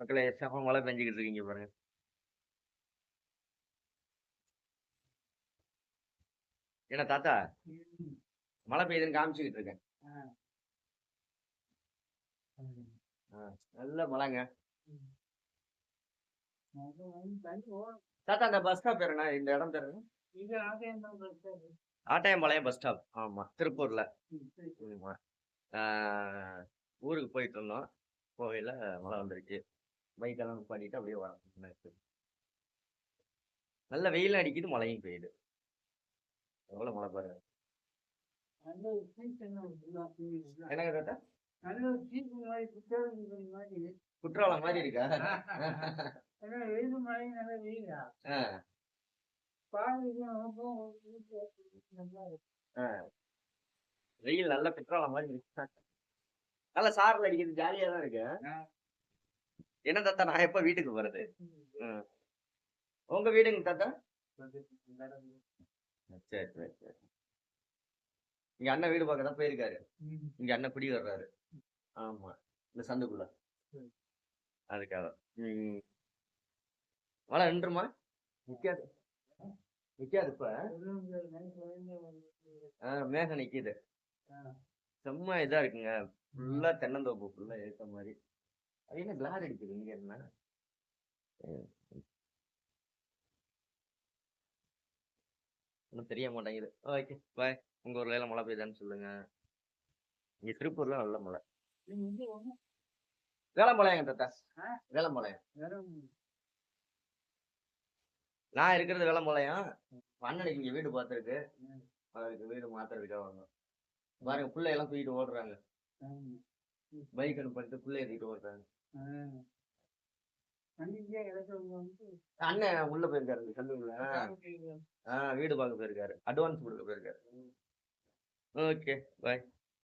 மக்களே செம மழை பெஞ்சுக்கிட்டு இருக்கீங்க பாருங்க. என்ன தாத்தா? மழை பெய்யுதுன்னு காமிச்சுக்கிட்டு இருக்கேன். நல்ல மழைங்க. தாத்தா அந்த பஸ் ஸ்டாப் பேருண்ணா இந்த இடம் பேரு ஆட்டாயம்பாளையம் பஸ் ஸ்டாப் ஆமா திருப்பூர்ல. ஆஹ், ஊருக்கு போயிட்டு இருந்தோம் கோவையில மழை வந்துருச்சு. பைக்கெல்லாம் நிப்பாட்டிட்டு அப்படியே வரோம் நல்ல வெயில் அடிக்குது மழையும் பெய்யுது. எவ்வளவு மழை பாருங்க என்னங்க தாத்தா? குற்றாலம் மாதிரி இருக்கா? ஆ, ஆ. வெயில் நல்ல குற்றாலம் மாதிரி இருக்கு. நல்ல சாரல் அடிக்கிறது ஜாலியா தான் இருக்கு. என்ன தாத்தா நான் எப்ப வீட்டுக்கு போறது? உங்க வீடுங்க தாத்தா? சரி சரி சரி. இங்க அண்ணன் வீடு பார்க்க தான் போயிருக்காரு இங்க அண்ணன் குடி வர்றாரு. ஆமா. இந்த சந்துக்குள்ள. அதுக்காக. மழை நின்றுமா? நிக்காது. நிக்காது இப்ப. ஆ, மேகம் நிக்குது. செம்ம இதா இருக்குங்க. ஃபுல்லா தென்னந்தோப்பு ஃபுல்லா ஏத்த மாதிரி. அது என்ன கிளாஸ் அடிக்குது? இங்க என்ன? ஒன்றும் தெரிய மாட்டேங்குது. ஓகே பாய் உங்க ஊர்ல எல்லாம் மழை பெய்யுதான்னு சொல்லுங்க. இங்க திருப்பூர்ல நல்ல மழை. வேளம்பாளையம் தாத்தா? வேளம்பாளையம் நான் இருக்கிறது வேளம்பாளையம் அண்ணனுக்கு இங்க வீடு பார்த்துருக்கு அதுக்கு வீடு மாத்துறதுக்காக வந்தோம். பாருங்க பிள்ளை எல்லாம் தூக்கிட்டு ஓடுறாங்க. பைக் அனுப்பிட்டு பிள்ளை தூக்கிட்டு ஓடுறாங்க அண்ணன் உள்ள போயிருக்காரு ஆஹ் வீடு பார்க்க போயிருக்காரு அட்வான்ஸ் கொடுக்க போயிருக்காரு. Okay bye